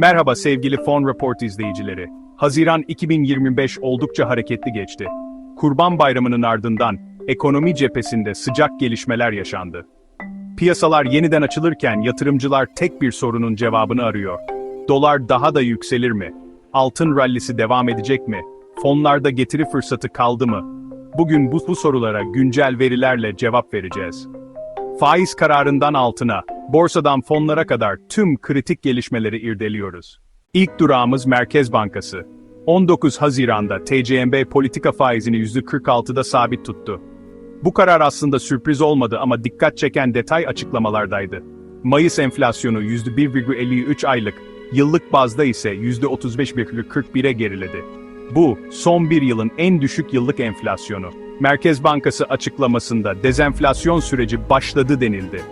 Merhaba sevgili Fon Report izleyicileri. Haziran 2025 oldukça hareketli geçti. Kurban Bayramı'nın ardından ekonomi cephesinde sıcak gelişmeler yaşandı. Piyasalar yeniden açılırken yatırımcılar tek bir sorunun cevabını arıyor. Dolar daha da yükselir mi? Altın rallisi devam edecek mi? Fonlarda getiri fırsatı kaldı mı? Bugün bu, bu sorulara güncel verilerle cevap vereceğiz. Faiz kararından altına, borsadan fonlara kadar tüm kritik gelişmeleri irdeliyoruz. İlk durağımız Merkez Bankası. 19 Haziran'da TCMB politika faizini %46'da sabit tuttu. Bu karar aslında sürpriz olmadı ama dikkat çeken detay açıklamalardaydı. Mayıs enflasyonu %1,53 aylık, yıllık bazda ise %35,41'e geriledi. Bu, son bir yılın en düşük yıllık enflasyonu. Merkez Bankası açıklamasında dezenflasyon süreci başladı denildi.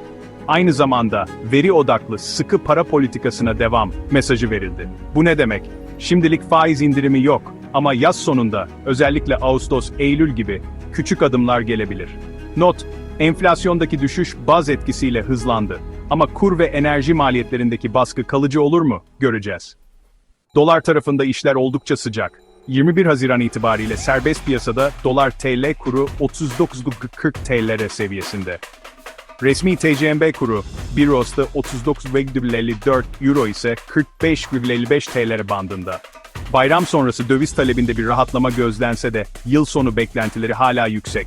Aynı zamanda veri odaklı sıkı para politikasına devam mesajı verildi. Bu ne demek? Şimdilik faiz indirimi yok ama yaz sonunda özellikle Ağustos, Eylül gibi küçük adımlar gelebilir. Not: Enflasyondaki düşüş baz etkisiyle hızlandı. Ama kur ve enerji maliyetlerindeki baskı kalıcı olur mu? Göreceğiz. Dolar tarafında işler oldukça sıcak. 21 Haziran itibariyle serbest piyasada dolar TL kuru 39,40 TL seviyesinde. Resmi TCMB kuru 1 Ağustos'ta 39,54 Euro ise 45,55 TL bandında. Bayram sonrası döviz talebinde bir rahatlama gözlense de yıl sonu beklentileri hala yüksek.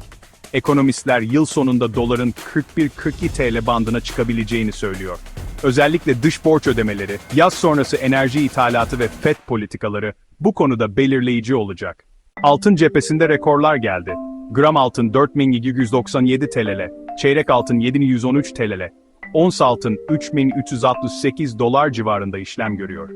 Ekonomistler yıl sonunda doların 41-42 TL bandına çıkabileceğini söylüyor. Özellikle dış borç ödemeleri, yaz sonrası enerji ithalatı ve FED politikaları bu konuda belirleyici olacak. Altın cephesinde rekorlar geldi. Gram altın 4797 TL'le, çeyrek altın 7113 TL'le, ons altın 3368 dolar civarında işlem görüyor.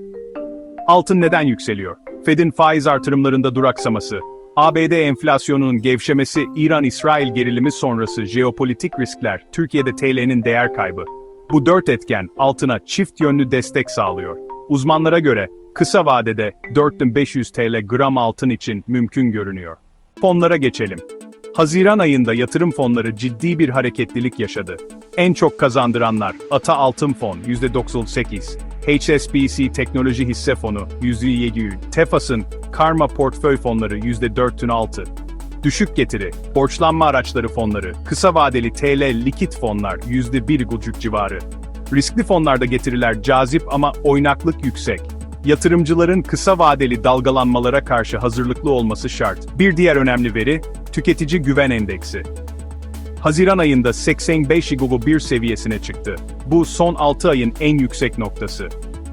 Altın neden yükseliyor? Fed'in faiz artırımlarında duraksaması, ABD enflasyonunun gevşemesi, İran-İsrail gerilimi sonrası jeopolitik riskler, Türkiye'de TL'nin değer kaybı. Bu dört etken altına çift yönlü destek sağlıyor. Uzmanlara göre kısa vadede 4500 TL gram altın için mümkün görünüyor. Fonlara geçelim. Haziran ayında yatırım fonları ciddi bir hareketlilik yaşadı. En çok kazandıranlar Ata Altın Fon %98, HSBC Teknoloji Hisse Fonu %7, Tefas'ın Karma Portföy Fonları %4,6. Düşük getiri, borçlanma araçları fonları, kısa vadeli TL likit fonlar %1,5 civarı. Riskli fonlarda getiriler cazip ama oynaklık yüksek. Yatırımcıların kısa vadeli dalgalanmalara karşı hazırlıklı olması şart. Bir diğer önemli veri, tüketici güven endeksi. Haziran ayında 85,1 seviyesine çıktı. Bu son 6 ayın en yüksek noktası.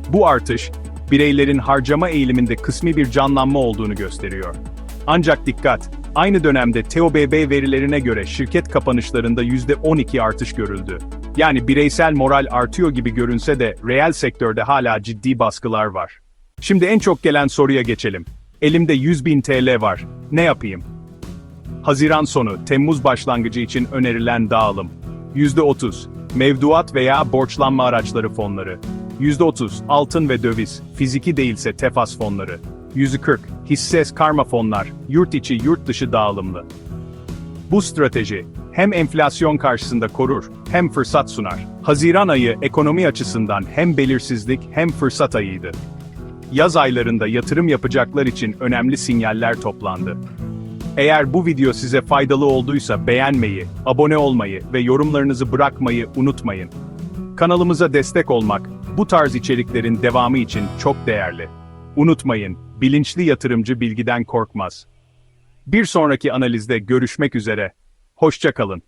Bu artış, bireylerin harcama eğiliminde kısmi bir canlanma olduğunu gösteriyor. Ancak dikkat, aynı dönemde TOBB verilerine göre şirket kapanışlarında %12 artış görüldü. Yani bireysel moral artıyor gibi görünse de reel sektörde hala ciddi baskılar var. Şimdi en çok gelen soruya geçelim. Elimde 100 bin TL var. Ne yapayım? Haziran sonu, Temmuz başlangıcı için önerilen dağılım. %30, mevduat veya borçlanma araçları fonları. %30, altın ve döviz, fiziki değilse tefas fonları. %40, hisse karma fonlar, yurt içi yurt dışı dağılımlı. Bu strateji, hem enflasyon karşısında korur, hem fırsat sunar. Haziran ayı ekonomi açısından hem belirsizlik hem fırsat ayıydı. Yaz aylarında yatırım yapacaklar için önemli sinyaller toplandı. Eğer bu video size faydalı olduysa beğenmeyi, abone olmayı ve yorumlarınızı bırakmayı unutmayın. Kanalımıza destek olmak, bu tarz içeriklerin devamı için çok değerli. Unutmayın, bilinçli yatırımcı bilgiden korkmaz. Bir sonraki analizde görüşmek üzere. Hoşça kalın.